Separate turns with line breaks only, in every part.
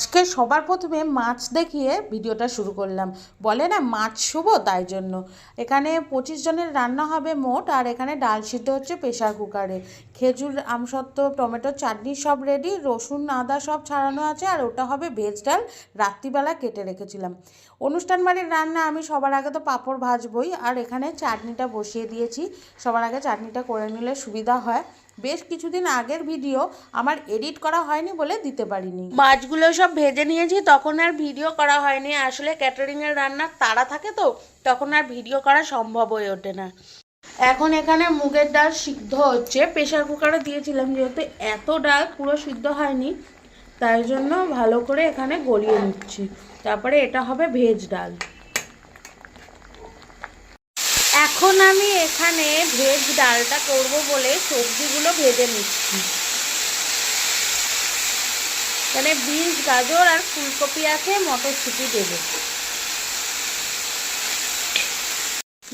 আজকে সবার প্রথমে মাছ দেখিয়ে ভিডিওটা শুরু করলাম। বলে না, মাছ শুভ তাই জন্য। এখানে পঁচিশ জনের রান্না হবে মোট, আর এখানে ডাল সিদ্ধ হচ্ছে প্রেশার কুকারে। খেজুর আমসত্ত্ব টমেটো, চাটনি সব রেডি রসুন, আদা সব ছাড়ানো আছে, আর ওটা হবে ভেজ ডাল। রাত্রিবেলা কেটে রেখেছিলাম। অনুষ্ঠান বাড়ির রান্না, আমি সবার আগে তো পাঁপড় ভাজবই, আর এখানে চাটনিটা বসিয়ে দিয়েছি। সবার আগে চাটনিটা করে নিলে সুবিধা হয়। বেশ কিছুদিন আগের ভিডিও আমার এডিট করা হয়নি বলে দিতে পারিনি। মাছগুলো সব ভেজে নিয়েছি, তখন আর ভিডিও করা হয়নি। আসলে ক্যাটারিংয়ের রান্নার তাড়া থাকে তো, তখন আর ভিডিও করা সম্ভব হয়ে ওঠে না। এখন এখানে মুগের ডাল সিদ্ধ হচ্ছে। প্রেশার কুকারে দিয়েছিলাম যেহেতু এত ডাল পুরো সিদ্ধ হয়নি, তাই জন্য ভালো করে এখানে গলিয়ে নিচ্ছি। তারপরে এটা হবে ভেজ ডাল। এখন আমি এখানে ভেজ ডালটা করব বলে সবজিগুলো ভেজে নিচ্ছি। এখানে বিনস, গাজর আর ফুলকপি আছে, মটরশুঁটি দেবো।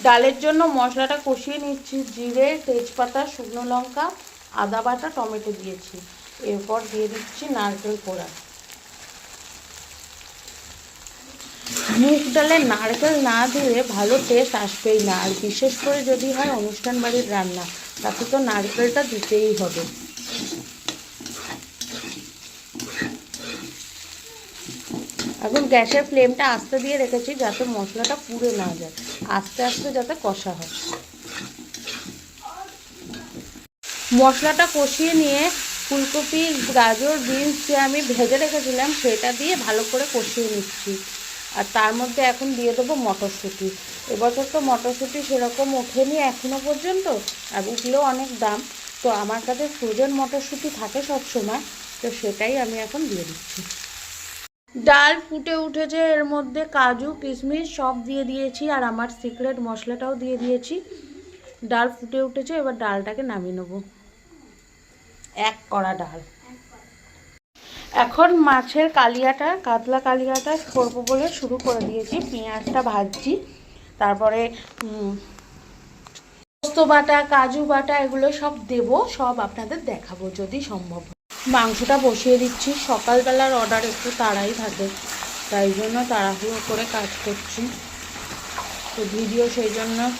ডালের জন্য মশলাটা কষিয়ে নিচ্ছি। জিরে, তেজপাতা, শুকনো লঙ্কা, আদা বাটা, টমেটো দিয়েছি। এরপর দিয়ে দিচ্ছি নারকেল কোড়া মুগ ডালে নারকেল না দিলে ভালো টেস্ট আসবেই না। আর বিশেষ করে যদি হয় অনুষ্ঠান বাড়ির রান্না, তাতে তো নারকেলটা দিতেই হবে। এখন গ্যাসের ফ্লেমটা আস্তে দিয়ে রেখেছি যাতে মশলাটা পুড়ে না যায়। আস্তে আস্তে যাতে কষা হয়। মশলাটা কষিয়ে নিয়ে ফুলকপি, গাজর, বিনস যে আমি ভেজে রেখেছিলাম সেটা দিয়ে ভালো করে কষিয়ে নিচ্ছি। আর তার মধ্যে এখন দিয়ে দেবো মটরশুঁটি। এবছর তো মটরশুঁটি সেরকম ওঠেনি এখনও পর্যন্ত আর উঠলেও অনেক দাম। তো আমার কাছে ফ্রোজেন মটরশুঁটি থাকে সব সময় তো সেটাই আমি এখন দিয়ে দিচ্ছি। ডাল ফুটে উঠেছে, এর মধ্যে কাজু, কিশমিশ সব দিয়ে দিয়েছি, আর আমার সিক্রেট মশলাটাও দিয়ে দিয়েছি। ডাল ফুটে উঠেছে, এবার ডালটাকে নামিয়ে নেব। এক কড়া ডাল। এখন মাছের কালিয়াটা, কাতলা কালিয়াটা করব বলে শুরু করে দিয়েছি। পেঁয়াজটা ভাজছি, তারপরে পোস্ত বাটা, কাজু বাটা, এগুলো সব দেব, সব আপনাদের দেখাবো, যদি সম্ভব। মাংসটা বসিয়ে দিচ্ছি। সকালবেলার অর্ডার একটু তাড়াই থাকে। তাই জন্য তাড়াহুড়ো করে কাজ করছি। তো ভিডিও সেই জন্য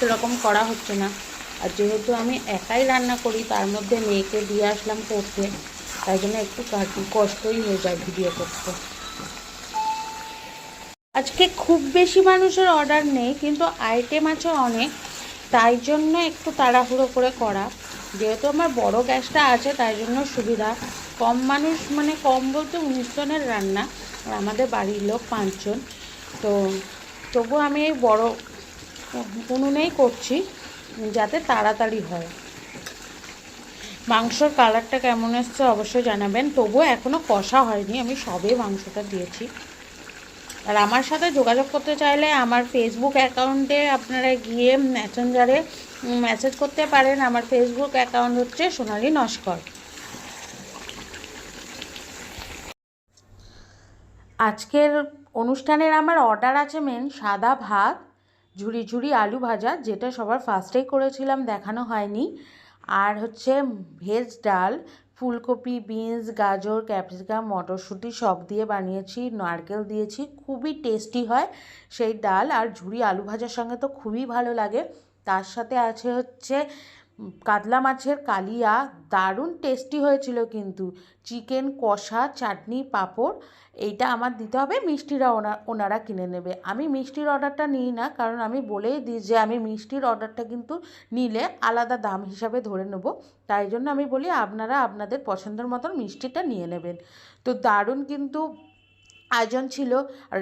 সেরকম করা হচ্ছে না। আর যেহেতু আমি একাই রান্না করি, তার মধ্যে মেয়েকে দিয়ে আসলাম করতে। তাই জন্য একটু কাটি- কষ্টই হয়ে যায় ভিডিও করতে। আজকে খুব বেশি মানুষের অর্ডার নেই, কিন্তু আইটেম আছে অনেক। তাই জন্য একটু তাড়াহুড়ো করে করা। যেহেতু আমার বড় গ্যাসটা আছে, তাই জন্য সুবিধা। কম মানুষ মানে কম বলতে উনিশ জনের রান্না, আর আমাদের বাড়ির লোক পাঁচজন তো তবু আমি এই বড় উনুনেই করছি, যাতে তাড়াতাড়ি হয়। মাংসর কালারটা কেমন এসছে অবশ্যই জানাবেন। তবুও এখনও কষা হয়নি, আমি সবে মাংসটা দিয়েছি। আর আমার সাথে যোগাযোগ করতে চাইলে আমার ফেসবুক অ্যাকাউন্টে আপনারা গিয়ে মেসেঞ্জারে মেসেজ করতে পারেন। আমার ফেসবুক অ্যাকাউন্ট হচ্ছে সোনালী নস্কর। আজকের অনুষ্ঠানের আমার অর্ডার আছে মেন সাদা ভাত ঝুড়ি ঝুড়ি আলু ভাজা, যেটা সবার ফার্স্টেই করেছিলাম, দেখানো হয়নি। আর হচ্ছে ভেজ ডাল ফুলকপি, বিনস, গাজর, ক্যাপসিকাম, মটরশুঁটি সব দিয়ে বানিয়েছি, নারকেল দিয়েছি, খুবই টেস্টি হয় সেই ডাল আর ঝুড়ি আলু ভাজার সঙ্গে তো খুবই ভালো লাগে। তার সাথে আছে হচ্ছে কাতলা মাছের কালিয়া দারুণ টেস্টি হয়েছিল কিন্তু। চিকেন কষা, চাটনি, পাঁপড়, এইটা আমার দিতে হবে, মিষ্টিরা ওনা, ওনারা কিনে নেবে। আমি মিষ্টির অর্ডারটা নিই না, কারণ আমি বলেই দিই যে আমি মিষ্টির অর্ডারটা কিন্তু নিলে আলাদা দাম হিসাবে ধরে নেব। তাই জন্য আমি বলি, আপনারা আপনাদের পছন্দের মতন মিষ্টিটা নিয়ে নেবেন। তো দারুণ কিন্তু আয়োজন ছিল।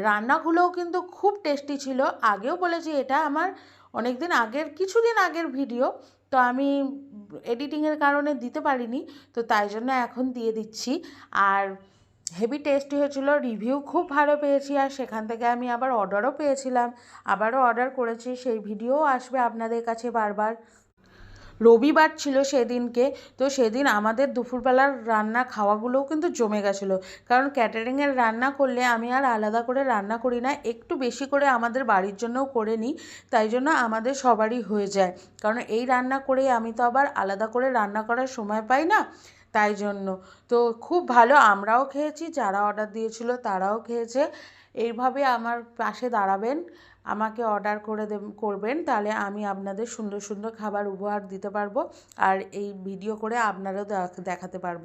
রান্নাগুলোও কিন্তু খুব টেস্টি ছিল। আগেও বলেছি, এটা আমার অনেক দিন আগের, কিছুদিন আগের ভিডিও তো আমি এডিটিংয়ের কারণে দিতে পারিনি, তো তাই জন্য এখন দিয়ে দিচ্ছি। আর হেভি টেস্টি হয়েছিল রিভিউ খুব ভালো পেয়েছি, আর সেখান থেকে আমি আবার অর্ডারও পেয়েছিলাম। আবারও অর্ডার করেছি, সেই ভিডিও আসবে আপনাদের কাছে বারবার। রবিবার ছিল সেদিনকে, তো সেদিন আমাদের দুপুরবেলার রান্না খাওয়াগুলোও কিন্তু জমে গেছিল। কারণ ক্যাটারিংয়ের রান্না করলে আমি আর আলাদা করে রান্না করি না, একটু বেশি করে আমাদের বাড়ির জন্যও করে নিই, তাই জন্য আমাদের সবারই হয়ে যায়। কারণ এই রান্না করেই আমি তো আবার আলাদা করে রান্না করার সময় পাই না, তাই জন্য। তো খুব ভালো, আমরাও খেয়েছি, যারা অর্ডার দিয়েছিল তারাও খেয়েছে। এইভাবে আমার পাশে দাঁড়াবেন। আমাকে অর্ডার করে করবেন, তাহলে আমি আপনাদের সুন্দর সুন্দর খাবার উপহার দিতে পারব আর এই ভিডিও করে আপনারাও দেখাতে পারব।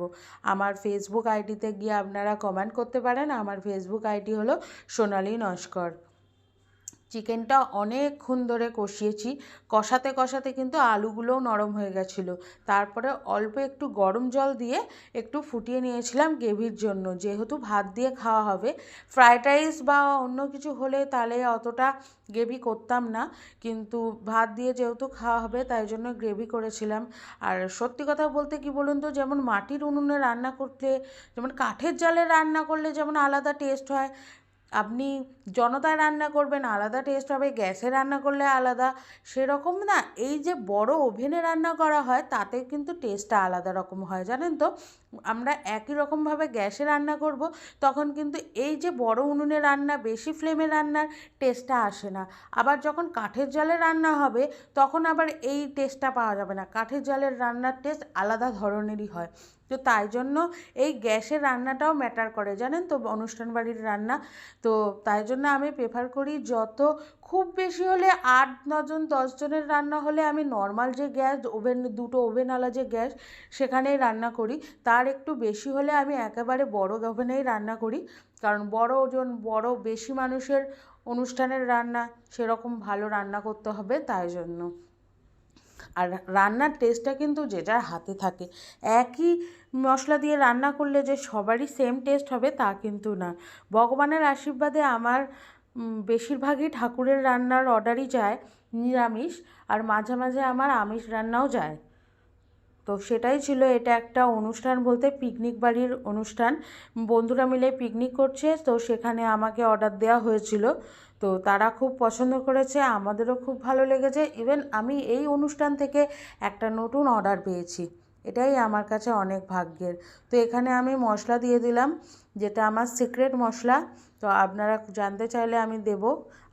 আমার ফেসবুক আইডিতে গিয়ে আপনারা কমেন্ট করতে পারেন। আমার ফেসবুক আইডি হলো সোনালী নস্কর। চিকেনটা অনেকক্ষণ ধরে কষিয়েছি। কষাতে কষাতে কিন্তু আলুগুলোও নরম হয়ে গেছিল। তারপরে অল্প একটু গরম জল দিয়ে একটু ফুটিয়ে নিয়েছিলাম গ্রেভির জন্য। যেহেতু ভাত দিয়ে খাওয়া হবে ফ্রায়েড রাইস বা অন্য কিছু হলে তাহলে অতটা গ্রেভি করতাম না। কিন্তু ভাত দিয়ে যেহেতু খাওয়া হবে, তাই জন্য গ্রেভি করেছিলাম। আর সত্যি কথা বলতে কি বলুন তো, যেমন মাটির উনুনে রান্না করতে, যেমন কাঠের জালে রান্না করলে যেমন আলাদা টেস্ট হয় আপনি জনতায় রান্না করবেন, আলাদা টেস্ট হবে, গ্যাসে রান্না করলে আলাদা। সেরকম না, এই যে বড় ওভেনে রান্না করা হয়, তাতে কিন্তু টেস্টটা আলাদা রকম হয়, জানেন তো? আমরা একই রকমভাবে গ্যাসে রান্না করব, তখন কিন্তু এই যে বড় উনুনে রান্না, বেশি ফ্লেমে রান্নার টেস্টটা আসে না। আবার যখন কাঠের জালে রান্না হবে, তখন আবার এই টেস্টটা পাওয়া যাবে না। কাঠের জালের রান্নার টেস্ট আলাদা ধরনেরই হয়। তো তাই জন্য এই গ্যাসের রান্নাটাও ম্যাটার করে, জানেন তো? অনুষ্ঠান বাড়ির রান্না। তো তাই জন্য আমি প্রেফার করি যত খুব বেশি হলে আট নজন দশজনের রান্না হলে আমি নর্মাল যে গ্যাস, ওভেন, দুটো ওভেনওয়ালা যে গ্যাস, সেখানেই রান্না করি। তার একটু বেশি হলে আমি একেবারে বড় ওভেনেই রান্না করি। কারণ বড় ওজন বড় বেশি মানুষের অনুষ্ঠানের রান্না, সেরকম ভালো রান্না করতে হবে তাই জন্য। আর রান্নার টেস্টটা কিন্তু যে যার হাতে থাকে। একই মশলা দিয়ে রান্না করলে যে সবারই সেম টেস্ট হবে তা কিন্তু না। ভগবানের আশীর্বাদে আমার বেশিরভাগই ঠাকুরের রান্নার অর্ডারই যায় নিরামিষ আর মাঝে মাঝে আমার আমিষ রান্নাও যায়। তো সেটাই ছিল এটা একটা অনুষ্ঠান বলতে পিকনিক বাড়ির অনুষ্ঠান। বন্ধুরা মিলে পিকনিক করছে, তো সেখানে আমাকে অর্ডার দেওয়া হয়েছিল। তো তারা খুব পছন্দ করেছে, আমাদেরও খুব ভালো লেগেছে। ইভেন আমি এই অনুষ্ঠান থেকে একটা নতুন অর্ডার পেয়েছি। এটাই আমার কাছে অনেক ভাগ্যের। তো এখানে আমি মশলা দিয়ে দিলাম, যেটা আমার সিক্রেট মশলা। তো আপনারা জানতে চাইলে আমি দেব,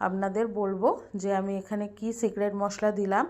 আপনাদের বলব যে আমি এখানে কি সিক্রেট মশলা দিলাম।